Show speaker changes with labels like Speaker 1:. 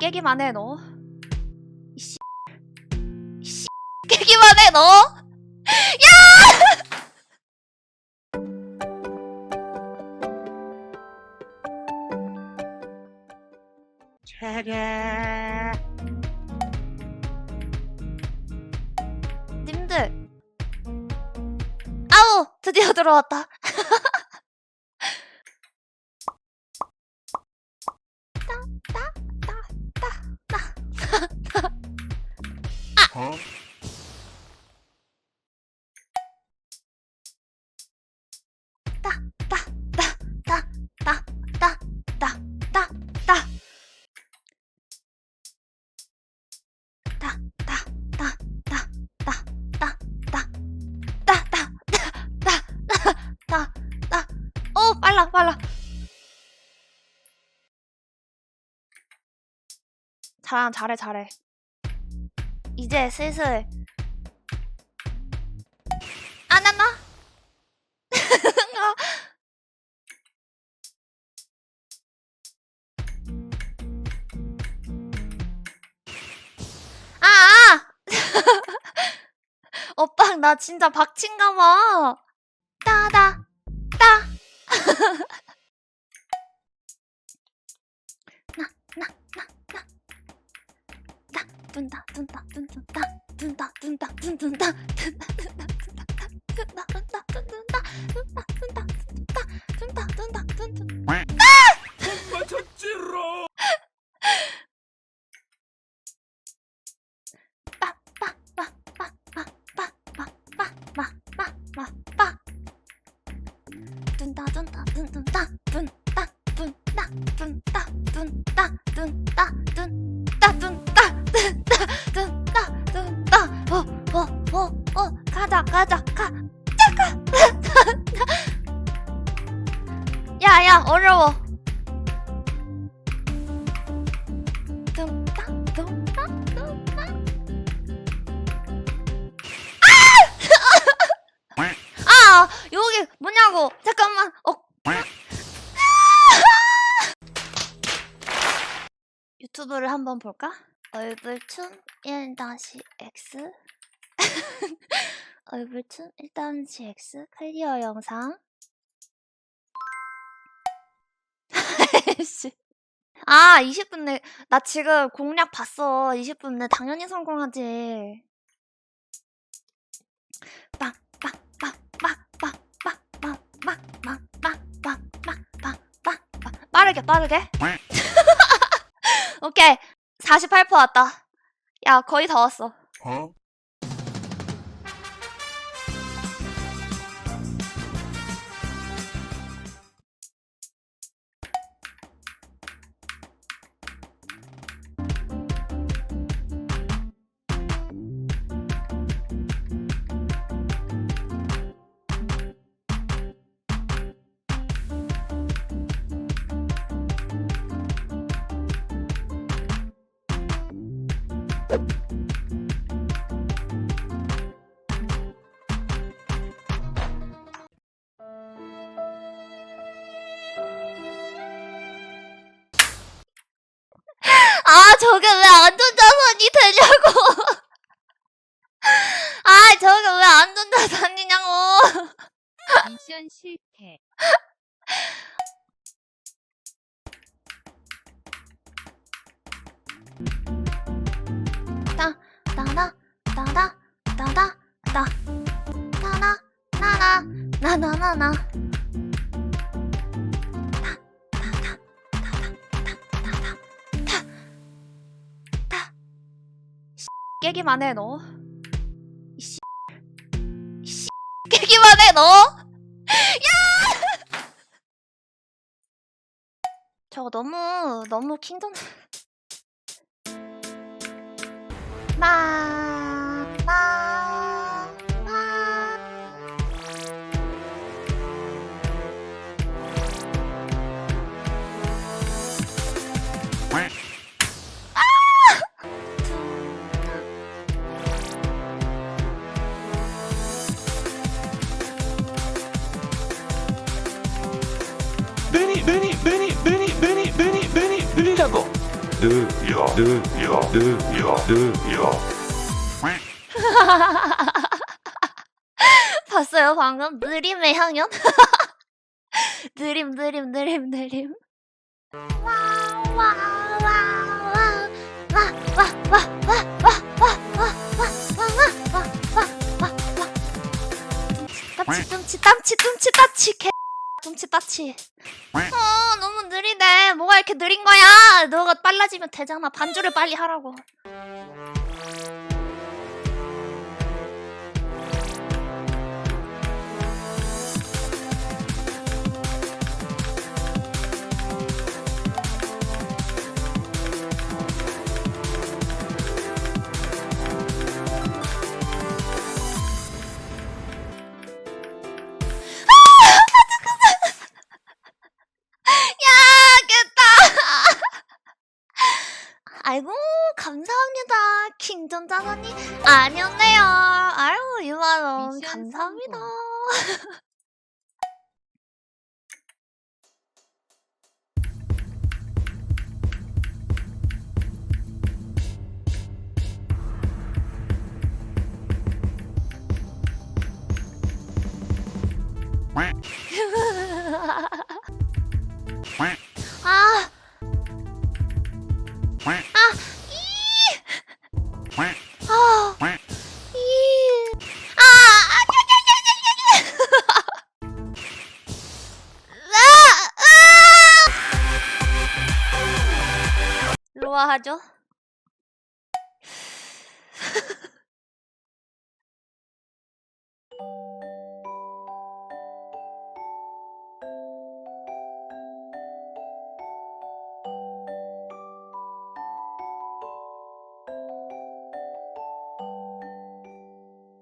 Speaker 1: 깨기만 해 너. 이씨. 이씨. 깨기만 해 너. 님들. 아우 드디어 들어왔다. 어 빨라 빨라. 잘 잘해 잘해. 이제 슬슬 아나나 아! 아! 오빠 나 진짜 박친가 봐. 따다 따. 나, 둔다, 둔다, 둔둔다, 둔다, 둔다, 둔둔다, 둔다, 둔다, 둔다, 둔다, 둔다, 둔다, 둔다, 둔다, 둔다, 둔다, 둔둔. 빠. 둔다, 둔다, 둔둔다, 둔 야, 야, 어려워. 둔다. 아 여기 뭐냐고 잠깐만 어 유튜브를 한번 볼까? 얼굴춤 1-x 얼굴춤 1-x 클리어 영상 씨. 아 20분 내 나 지금 공략 봤어 20분 내 당연히 성공하지 빠르게 빠르게 오케이 48% 왔다 야 거의 다 왔어
Speaker 2: 어?
Speaker 1: 저게 왜 안전자산이 되냐고. 아 저게 왜 안전자산이냐고.
Speaker 3: 미션 실패.
Speaker 1: 따나 따다 따다 따 따나 나나 나나나나 깨기만 해 너. 이씨. 이씨. 깨기만 해 너. 야! 저거 너무 너무 킹덤. 마, 봤어요 방금 느림의 향연? 느림 느림 느림 느림 땀치 땀치 땀치 땀치 개 땀치 어 뭐가 이렇게 느린 거야. 너가 빨라지면 되잖아. 반주를 빨리 하라고 아이고, 감사합니다. 킹전자사님. 아니었네요. 유만원.
Speaker 3: 미션
Speaker 1: 감사합니다. 아, 아. 로아 하죠?